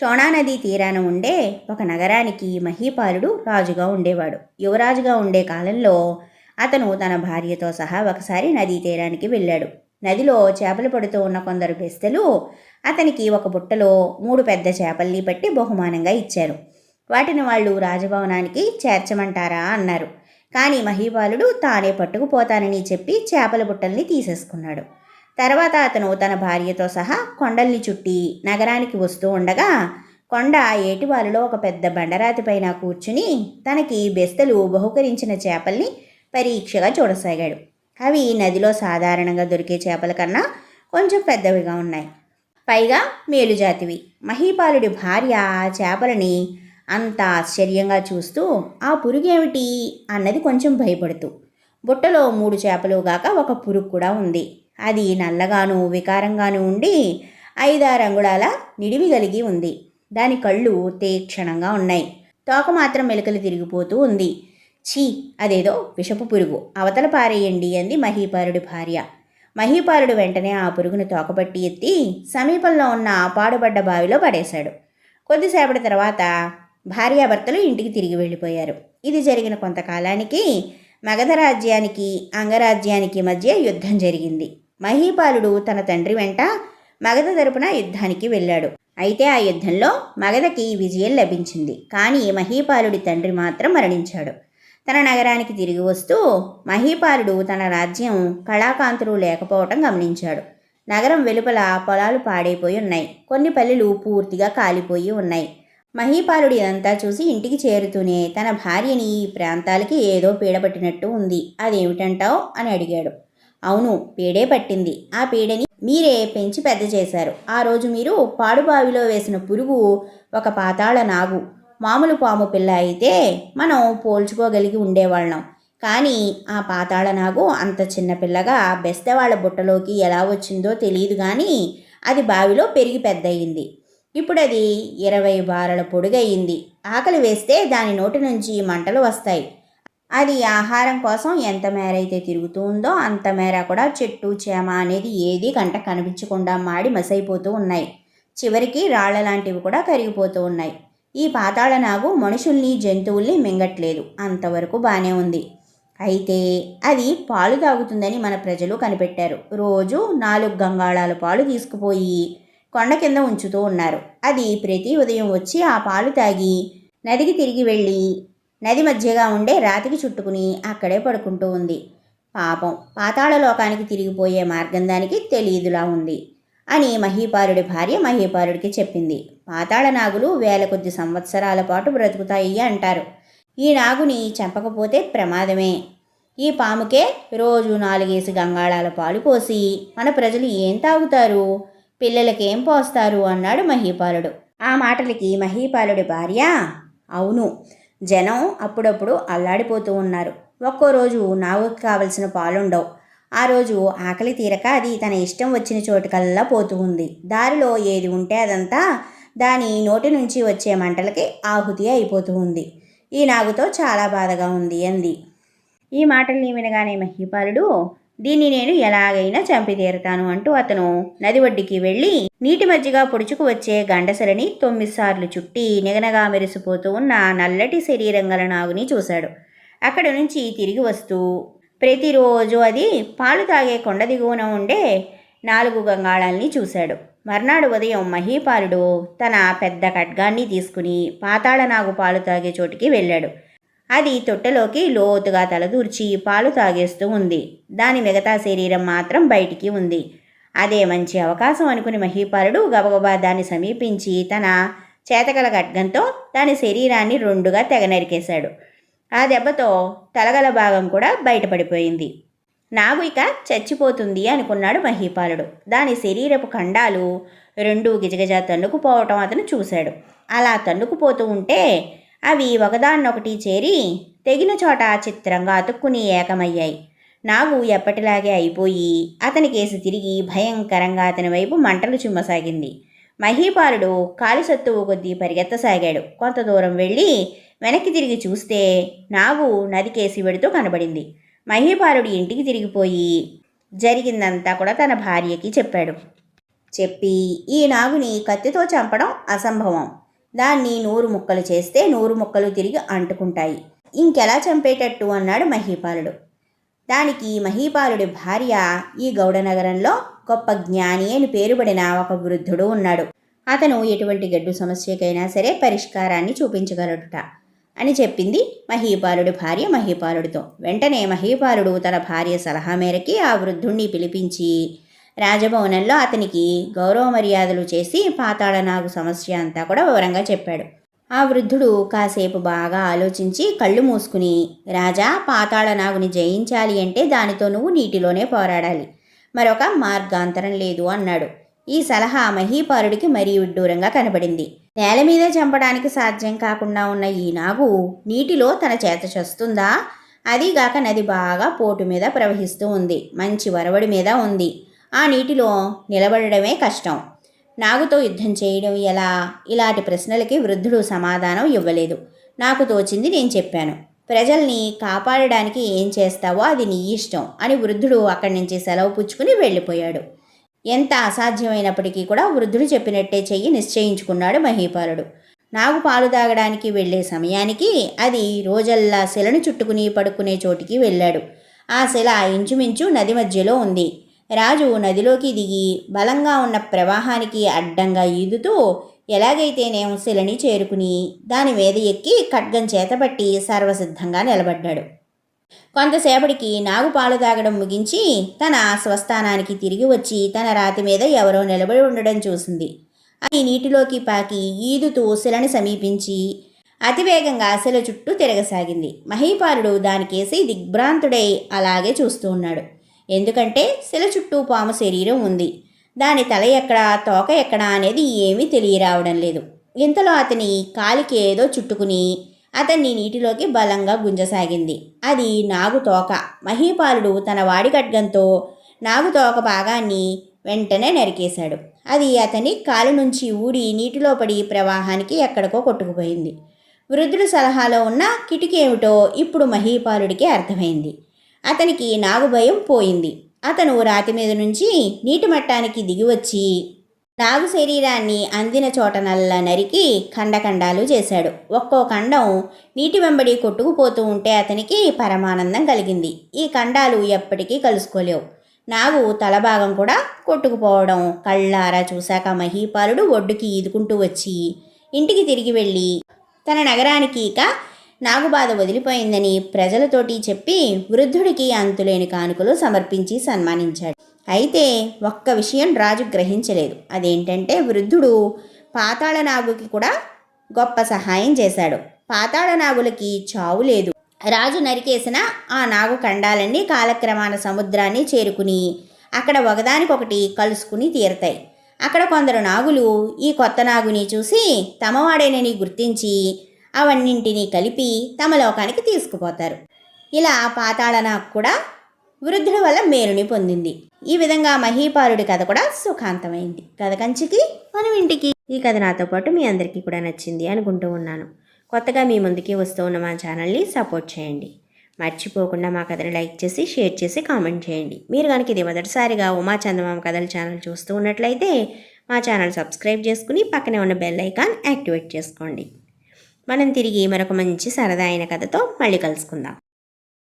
శోణానదీ తీరాన ఉండే ఒక నగరానికి మహీపాలుడు రాజుగా ఉండేవాడు. యువరాజుగా ఉండే కాలంలో అతను తన భార్యతో సహా ఒకసారి నదీ తీరానికి వెళ్ళాడు. నదిలో చేపలు పడుతూ ఉన్న కొందరు బెస్తలు అతనికి ఒక బుట్టలో మూడు పెద్ద చేపల్ని పట్టి బహుమానంగా ఇచ్చారు. వాటిని వాళ్ళు రాజభవనానికి చేర్చమంటారా అన్నారు. కానీ మహీపాలుడు తానే పట్టుకుపోతానని చెప్పి చేపల బుట్టల్ని తీసేసుకున్నాడు. తర్వాత అతను తన భార్యతో సహా కొండల్ని చుట్టి నగరానికి వస్తూ ఉండగా కొండ ఏటివాలులో ఒక పెద్ద బండరాతి పైన కూర్చుని తనకి బెస్తలు బహుకరించిన చేపల్ని పరీక్షగా చూడసాగాడు. అవి నదిలో సాధారణంగా దొరికే చేపల కన్నా కొంచెం పెద్దవిగా ఉన్నాయి. పైగా మేలుజాతివి మహీపాలుడి భార్య ఆ చేపలని అంత ఆశ్చర్యంగా చూస్తూ ఆ పురుగేమిటి? అన్నది కొంచెం భయపడుతూ. బుట్టలో మూడు చేపలు గాక ఒక పురుగు కూడా ఉంది. అది నల్లగాను వికారంగాను ఉండి ఐదారు అంగుళాల నిడివి కలిగి ఉంది. దాని కళ్ళు తీక్షణంగా ఉన్నాయి. తోక మాత్రం మెలకలు తిరిగిపోతూ ఉంది. ఛీ! అదేదో విషపు పురుగు. అవతల పారేయండి అంది మహీపారుడి భార్య. మహీపాలుడు వెంటనే ఆ పురుగును తోకపట్టి ఎత్తి సమీపంలో ఉన్న ఆ పాడుబడ్డ బావిలో పడేశాడు. కొద్దిసేపటి తర్వాత భార్యాభర్తలు ఇంటికి తిరిగి వెళ్ళిపోయారు. ఇది జరిగిన కొంతకాలానికి మగధ రాజ్యానికి అంగరాజ్యానికి మధ్య యుద్ధం జరిగింది. మహీపాలుడు తన తండ్రి వెంట మగధ తరపున యుద్ధానికి వెళ్ళాడు. అయితే ఆ యుద్ధంలో మగధకి విజయం లభించింది. కానీ మహీపాలుడి తండ్రి మాత్రం మరణించాడు. తన నగరానికి తిరిగి వస్తూ మహీపాలుడు తన రాజ్యం కళాకాంతులు లేకపోవటం గమనించాడు. నగరం వెలుపల పొలాలు పాడైపోయి ఉన్నాయి. కొన్ని పల్లెలు పూర్తిగా కాలిపోయి ఉన్నాయి. మహీపాలుడు ఇదంతా చూసి ఇంటికి చేరుతూనే తన భార్యని ఈ ప్రాంతాలకి ఏదో పీడపట్టినట్టు ఉంది. అదేమిటంటావు? అని అడిగాడు. అవును పీడే పట్టింది. ఆ పీడని మీరే పెంచి పెద్ద చేశారు. ఆ రోజు మీరు పాడుబావిలో వేసిన పురుగు ఒక పాతాళ నాగు. మామూలు పాము పిల్ల అయితే మనం పోల్చుకోగలిగి ఉండేవాళ్ళం. కానీ ఆ పాతాళ నాగు అంత చిన్న పిల్లగా బెస్తవాళ్ళ బుట్టలోకి ఎలా వచ్చిందో తెలియదు కానీ అది బావిలో పెరిగి పెద్దయింది. ఇప్పుడు అది ఇరవై బారల పొడుగయింది. ఆకలి వేస్తే దాని నోటి నుంచి మంటలు వస్తాయి. అది ఆహారం కోసం ఎంత మేర అయితే తిరుగుతూ ఉందో అంత మేర కూడా చెట్టు చేమ అనేది ఏది కంట కనిపించకుండా మాడి మసైపోతూ ఉన్నాయి. చివరికి రాళ్ళ లాంటివి కూడా కరిగిపోతూ ఉన్నాయి. ఈ పాతాళ నాగు మనుషుల్ని జంతువుల్ని మింగట్లేదు. అంతవరకు బాగానే ఉంది. అయితే అది పాలు తాగుతుందని మన ప్రజలు కనిపెట్టారు. రోజు నాలుగు గంగాళాల పాలు తీసుకుపోయి కొండ కింద ఉంచుతూ ఉన్నారు. అది ప్రతి ఉదయం వచ్చి ఆ పాలు తాగి నదికి తిరిగి వెళ్ళి నది మధ్యగా ఉండే రాతికి చుట్టుకుని అక్కడే పడుకుంటూ ఉంది. పాపం పాతాళలోకానికి తిరిగిపోయే మార్గం దానికి తెలియదులా ఉంది అని మహీపాలుడి భార్య మహీపాలుడికి చెప్పింది. పాతాళ నాగులు వేల కొద్ది సంవత్సరాల పాటు బ్రతుకుతాయి అంటారు. ఈ నాగుని చంపకపోతే ప్రమాదమే. ఈ పాముకే రోజు నాలుగేసి గంగాళాల పాలు పోసి మన ప్రజలు ఏం తాగుతారు? పిల్లలకేం పోస్తారు? అన్నాడు మహీపాలుడు. ఆ మాటలకి మహీపాలుడి భార్య అవును జనం అప్పుడప్పుడు అల్లాడిపోతూ ఉన్నారు. ఒక్కో రోజు నాగుకి కావలసిన పాలుండవు. ఆ రోజు ఆకలి తీరక అది తన ఇష్టం వచ్చిన చోటుకల్లా పోతూ ఉంది. దారిలో ఏది ఉంటే అదంతా దాని నోటి నుంచి వచ్చే మంటలకి ఆహుతి అయిపోతూ ఉంది. ఈ నాగుతో చాలా బాధగా ఉంది అంది. ఈ మాటల్ని వినగానే మహీపాలుడు దీన్ని నేను ఎలాగైనా చంపితీరుతాను అంటూ అతను నది ఒడ్డుకి వెళ్ళి నీటి మధ్యగా పొడుచుకు వచ్చే గండసరిని తొమ్మిది సార్లు చుట్టి నిగనగా మెరిసిపోతూ ఉన్న నల్లటి శరీరం గల నాగుని చూశాడు. అక్కడి నుంచి తిరిగి వస్తూ ప్రతిరోజు అది పాలు తాగే కొండ దిగువన ఉండే నాలుగు గంగాళాల్ని చూశాడు. మర్నాడు ఉదయం మహీపాలుడు తన పెద్ద ఖడ్గాన్ని తీసుకుని పాతాళ నాగు పాలు తాగే చోటికి వెళ్ళాడు. అది తొట్టెలోకి లోతుగా తలదూర్చి పాలు తాగేస్తూ ఉంది. దాని మిగతా శరీరం మాత్రం బయటికి ఉంది. అదే మంచి అవకాశం అనుకుని మహీపాలుడు గబగబా దాన్ని సమీపించి తన చేతగల ఖడ్గంతో దాని శరీరాన్ని రెండుగా తెగ నరికేశాడు. ఆ దెబ్బతో తలగల భాగం కూడా బయటపడిపోయింది. నాగు ఇక చచ్చిపోతుంది అనుకున్నాడు మహీపాలుడు. దాని శరీరపు ఖండాలు రెండు గిజగిజ తన్నుకుపోవటం అతను చూశాడు. అలా తన్నుకుపోతూ ఉంటే అవి ఒకదాన్నొకటి చేరి తెగిన చోట చిత్రంగా అతుక్కుని ఏకమయ్యాయి. నాగు ఎప్పటిలాగే అయిపోయి అతని కేసు తిరిగి భయంకరంగా అతని వైపు మంటలు చిమ్మసాగింది. మహీపాలుడు కాలిసత్తువు కొద్దీ పరిగెత్తసాగాడు. కొంత దూరం వెళ్ళి వెనక్కి తిరిగి చూస్తే నాగు నది కేసి వెడుతూ కనబడింది. మహీపాలుడు ఇంటికి తిరిగిపోయి జరిగిందంతా కూడా తన భార్యకి చెప్పాడు. చెప్పి ఈ నాగుని కత్తితో చంపడం అసంభవం. దాన్ని నూరు ముక్కలు చేస్తే నూరు ముక్కలు తిరిగి అంటుకుంటాయి. ఇంకెలా చంపేటట్టు అన్నాడు మహీపాలుడు. దానికి మహీపాలుడి భార్య ఈ గౌడ నగరంలో గొప్ప జ్ఞాని అని పేరుబడిన ఒక వృద్ధుడు ఉన్నాడు. అతను ఎటువంటి గడ్డు సమస్యకైనా సరే పరిష్కారాన్ని చూపించగలడుట అని చెప్పింది మహీపాలుడి భార్య మహీపాలుడితో. వెంటనే మహీపాలుడు తన భార్య సలహా మేరకి ఆ వృద్ధుణ్ణి పిలిపించి రాజభవనంలో అతనికి గౌరవ మర్యాదలు చేసి పాతాళనాగు సమస్య అంతా కూడా వివరంగా చెప్పాడు. ఆ వృద్ధుడు కాసేపు బాగా ఆలోచించి కళ్ళు మూసుకుని రాజా పాతాళనాగుని జయించాలి అంటే దానితో నువ్వు నీటిలోనే పోరాడాలి. మరొక మార్గాంతరం లేదు అన్నాడు. ఈ సలహా మహీపారుడికి మరీ విడ్డూరంగా కనబడింది. నేల మీద చంపడానికి సాధ్యం కాకుండా ఉన్న ఈ నాగు నీటిలో తన చేత చస్తుందా? అదీగాక నది బాగా పోటు మీద ప్రవహిస్తూ ఉంది. మంచి వరవడి మీద ఉంది. ఆ నీటిలో నిలబడడమే కష్టం. నాగుతో యుద్ధం చేయడం ఎలా? ఇలాంటి ప్రశ్నలకి వృద్ధుడు సమాధానం ఇవ్వలేదు. నాకు తోచింది నేను చెప్పాను. ప్రజల్ని కాపాడడానికి ఏం చేస్తావో అది నీ ఇష్టం అని వృద్ధుడు అక్కడి నుంచి సెలవు పుచ్చుకుని వెళ్ళిపోయాడు. ఎంత అసాధ్యమైనప్పటికీ కూడా వృద్ధుడు చెప్పినట్టే చెయ్యి నిశ్చయించుకున్నాడు మహీపాలుడు. నాగు పాలు తాగడానికి వెళ్ళే సమయానికి అది రోజల్లా శిలను చుట్టుకుని పడుకునే చోటికి వెళ్ళాడు. ఆ శిల ఇంచుమించు నది మధ్యలో ఉంది. రాజు నదిలోకి దిగి బలంగా ఉన్న ప్రవాహానికి అడ్డంగా ఈదుతూ ఎలాగైతేనేం శిలని చేరుకుని దాని మీద ఎక్కి ఖడ్గం చేతబట్టి సర్వసిద్ధంగా నిలబడ్డాడు. కొంతసేపటికి నాగు పాలు తాగడం ముగించి తన స్వస్థానానికి తిరిగి వచ్చి తన రాతి మీద ఎవరో నిలబడి ఉండడం చూసింది. అది నీటిలోకి పాకి ఈదుతూ శిలని సమీపించి అతివేగంగా శిల చుట్టూ తిరగసాగింది. మహీపాలుడు దానికేసి దిగ్భ్రాంతుడై అలాగే చూస్తూ ఉన్నాడు. ఎందుకంటే శిల చుట్టూ పాము శరీరం ఉంది. దాని తల ఎక్కడా తోక ఎక్కడా అనేది ఏమీ తెలియరావడం లేదు. ఇంతలో అతని కాలికి ఏదో చుట్టుకుని అతన్ని నీటిలోకి బలంగా గుంజసాగింది. అది నాగు తోక. మహీపాలుడు తన వాడి ఖడ్గంతో నాగు తోక భాగాన్ని వెంటనే నరికేశాడు. అది అతని కాలు నుంచి ఊడి నీటిలో పడి ప్రవాహానికి ఎక్కడికో కొట్టుకుపోయింది. వృద్ధుడు సలహాలో ఉన్న కిటికీ ఏమిటో ఇప్పుడు మహీపాలుడికి అర్థమైంది. అతనికి నాగు భయం పోయింది. అతను రాతి మీద నుంచి నీటి మట్టానికి దిగివచ్చి నాగు శరీరాన్ని అందిన చోట నల్ల నరికి ఖండఖండాలు చేశాడు. ఒక్కో ఖండం నీటి వెంబడి కొట్టుకుపోతూ ఉంటే అతనికి పరమానందం కలిగింది. ఈ ఖండాలు ఎప్పటికీ కలుసుకోలేవు. నాగు తలభాగం కూడా కొట్టుకుపోవడం కళ్ళారా చూశాక మహీపాలుడు ఒడ్డుకి ఈదుకుంటూ వచ్చి ఇంటికి తిరిగి వెళ్ళి తన నగరానికి ఇక నాగుబాధ వదిలిపోయిందని ప్రజలతోటి చెప్పి వృద్ధుడికి అంతులేని కానుకలు సమర్పించి సన్మానించాడు. అయితే ఒక్క విషయం రాజు గ్రహించలేదు. అదేంటంటే వృద్ధుడు పాతాళ నాగుకి కూడా గొప్ప సహాయం చేశాడు. పాతాళ నాగులకి చావు లేదు. రాజు నరికేసిన ఆ నాగు ఖండాలన్నీ కాలక్రమాన సముద్రాన్ని చేరుకుని అక్కడ ఒకదానికొకటి కలుసుకుని తీరతాయి. అక్కడ కొందరు నాగులు ఈ కొత్త నాగుని చూసి తమవాడేనని గుర్తించి అవన్నింటినీ కలిపి తమ లోకానికి తీసుకుపోతారు. ఇలా పాతాళనాకు కూడా వృద్ధుడి వల్ల మేరుని పొందింది. ఈ విధంగా మహీపాలుడి కథ కూడా సుఖాంతమైంది. కథ కంచికి మనం ఇంటికి. ఈ కథ నాతో పాటు మీ అందరికీ కూడా నచ్చింది అనుకుంటూ ఉన్నాను. కొత్తగా మీ ముందుకి వస్తూ ఉన్న మా ఛానల్ని సపోర్ట్ చేయండి. మర్చిపోకుండా మా కథని లైక్ చేసి షేర్ చేసి కామెంట్ చేయండి. మీరు కనుక ఇది మొదటిసారిగా ఉమా చందమామ కథల ఛానల్ చూస్తూ ఉన్నట్లయితే మా ఛానల్ సబ్స్క్రైబ్ చేసుకుని పక్కనే ఉన్న బెల్ ఐకాన్ యాక్టివేట్ చేసుకోండి. మనం తిరిగి మరొక మంచి సరదా అయిన కథతో మళ్ళీ కలుసుకుందాం.